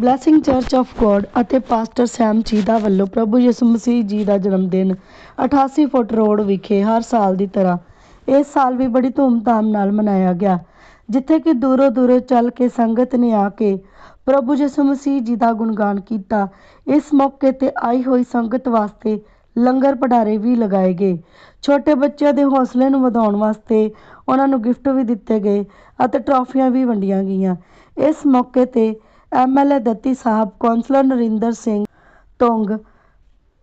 Blessing church of God ਅਤੇ pastor Sam ਚੀਦਾ ਵੱਲੋਂ ਪ੍ਰਭੂ ਯਿਸੂ ਮਸੀਹ ਜੀ ਦਾ ਜਨਮ ਦਿਨ 88 ਫੁੱਟ ਰੋਡ ਵਿਖੇ ਹਰ ਸਾਲ ਦੀ ਤਰ੍ਹਾਂ ਇਸ ਸਾਲ ਵੀ ਬੜੀ ਧੂਮਧਾਮ ਨਾਲ ਮਨਾਇਆ ਗਿਆ, ਜਿੱਥੇ ਕਿ ਦੂਰੋਂ ਦੂਰੋਂ ਚੱਲ ਕੇ ਸੰਗਤ ਨੇ ਆ ਕੇ ਪ੍ਰਭੂ ਯਿਸੂ ਮਸੀਹ ਜੀ ਦਾ ਗੁਣਗਾਨ ਕੀਤਾ। ਇਸ ਮੌਕੇ ਤੇ ਆਈ ਹੋਈ ਸੰਗਤ ਵਾਸਤੇ ਲੰਗਰ ਭੰਡਾਰੇ ਵੀ ਲਗਾਏ ਗਏ। ਛੋਟੇ ਬੱਚਿਆਂ ਦੇ ਹੌਸਲੇ ਨੂੰ ਵਧਾਉਣ ਵਾਸਤੇ ਉਹਨਾਂ ਨੂੰ ਗਿਫਟ ਵੀ ਦਿੱਤੇ ਗਏ ਅਤੇ ਟਰਾਫੀਆਂ ਵੀ ਵੰਡੀਆਂ ਗਈਆਂ। ਇਸ ਮੌਕੇ ਤੇ MLA Datti Sahib, councillor Narinder Singh Tung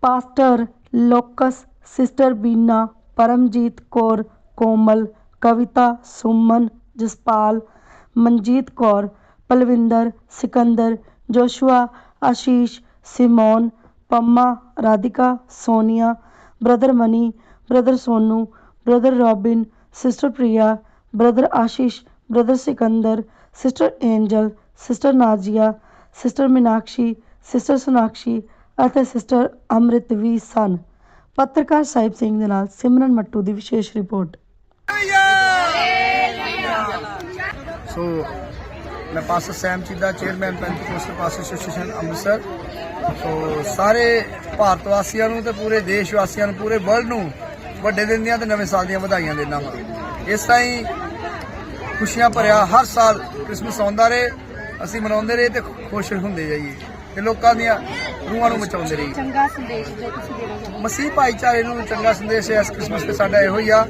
pastor Lucas, sister Bina, Paramjit Kaur Komal, Kavita Suman Jaspal, Manjit Kaur, Palwinder Sikander, Joshua Ashish, Simon, Pamma, Radhika Sonia, brother Mani, brother Sonu, brother Robin, sister Priya, brother Ashish, brother Sikander, sister Angel sister Nazia, sister Meenakshi, sister Sonakshi ਅਤੇ sister ਅੰਮ੍ਰਿਤ ਵੀ ਸਨ। ਪੱਤਰਕਾਰ ਸਾਹਿਬ ਸਿੰਘ ਦੇ ਨਾਲ ਸਿਮਰਨ ਮੱਟੂ ਦੀ ਵਿਸ਼ੇਸ਼ report. ਸੋ ਮੈਂ pastor Sam Chida, chairman Pentecostal pastor association Amritsar. So ਸਾਰੇ ਭਾਰਤ ਵਾਸੀਆਂ ਨੂੰ ਤੇ ਪੂਰੇ ਦੇਸ਼ ਵਾਸੀਆਂ ਨੂੰ, ਪੂਰੇ ਵਰਲਡ ਨੂੰ ਵੱਡੇ ਦਿਨ ਦੀਆਂ ਤੇ ਨਵੇਂ ਸਾਲ ਦੀਆਂ ਵਧਾਈਆਂ ਦੇਣਾ ਵਾਂ ਇਸ ਤਰ੍ਹਾਂ ਖੁਸ਼ੀਆਂ ਭਰਿਆ ਹਰ ਸਾਲ ਕ੍ਰਿਸਮਸ ਆਉਂਦਾ ਰਹੇ। ਅਸੀਂ ਮਨਾਉਂਦੇ ਰਹੇ ਤੇ ਖੁਸ਼ ਹੁੰਦੇ ਜਾਈਏ ਤੇ ਲੋਕਾਂ ਦੀਆਂ ਰੂਹਾਂ ਨੂੰ ਮਚਾਉਂਦੇ ਰਹੀਏ। ਚੰਗਾ ਸੰਦੇਸ਼ ਜੋ ਤੁਸੀਂ ਦੇਣਾ ਚਾਹੁੰਦੇ ਮਸੀਹ ਭਾਈਚਾਰੇ ਨੂੰ ਚੰਗਾ ਸੰਦੇਸ਼ ਹੈ ਇਸ ਕ੍ਰਿਸਮਸ ਤੇ ਸਾਡਾ ਇਹੋ ਹੀ ਆ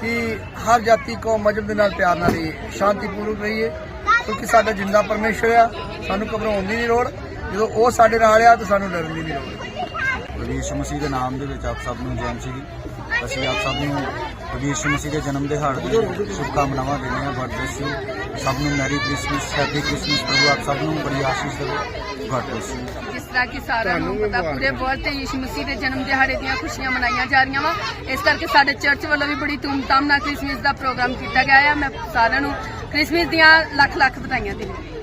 ਕਿ ਹਰ ਜਾਤੀ ਕੌਮ ਮਜਬ ਦੇ ਨਾਲ ਪਿਆਰ ਨਾਲ ਰਹੀਏ ਸ਼ਾਂਤੀਪੂਰਵਕ ਰਹੀਏ ਕਿਉਂਕਿ ਸਾਡਾ ਜਿੰਦਾ ਪਰਮੇਸ਼ਰ ਆ ਸਾਨੂੰ ਘਬਰਾਉਣ ਦੀ ਨਹੀਂ ਲੋੜ ਜਦੋਂ ਉਹ ਸਾਡੇ ਨਾਲ ਆ ਤਾਂ ਸਾਨੂੰ ਡਰਨ ਦੀ ਨਹੀਂ ਲੋੜ। ਯਿਸੂ ਮਸੀਹ ਦੇ ਨਾਮ ਦੇ ਵਿੱਚ ਆਪ ਸਭ ਨੂੰ ਜੈ ਮਸੀਹ ਅਸੀਂ ਆਪ ਸਭ ਨੂੰ ਪ੍ਰਭੂ ਯਿਸੂ ਮਸੀਹ ਦੇ ਜਨਮ ਦਿਹਾੜੇ ਦੀ ਸ਼ੁਭਕਾਮਨਾਵਾਂ ਦਿੰਦੇ ਹਾਂ ਬlesਸ ਯੂ ਸਭ ਨੂੰ ਮੈਰੀ ਕ੍ਰਿਸਮਸ ਹੈਪੀ ਕ੍ਰਿਸਮਸ ਪ੍ਰਭੂ ਆਪ ਸਭ ਨੂੰ ਬੜੀ ਆਸ਼ੀਸ਼ ਦੇਵੇ ਬlesਸ ਯੂ ਜਿਸ ਤਰ੍ਹਾਂ ਕਿ ਸਾਰਿਆਂ ਨੂੰ ਪਤਾ ਪੂਰੇ ਵਰਲਡ ਤੇ ਯਿਸੂ ਮਸੀਹ ਦੇ ਜਨਮ ਦਿਹਾੜੇ ਦੀਆਂ ਖੁਸ਼ੀਆਂ ਮਨਾਈਆਂ ਜਾ ਰਹੀਆਂ ਵਾ। ਇਸ ਕਰਕੇ ਸਾਡੇ ਚਰਚ ਵੱਲੋਂ ਵੀ ਬੜੀ ਧੂਮਧਾਮ ਨਾਲ ਕ੍ਰਿਸਮਸ ਦਾ ਪ੍ਰੋਗਰਾਮ ਕੀਤਾ ਗਿਆ ਹੈ ਮੈਂ ਸਾਰਿਆਂ ਨੂੰ ਕ੍ਰਿਸਮਸ ਦੀਆਂ ਲੱਖ ਲੱਖ ਵਧਾਈਆਂ ਦਿੰਦੀ ਹਾਂ।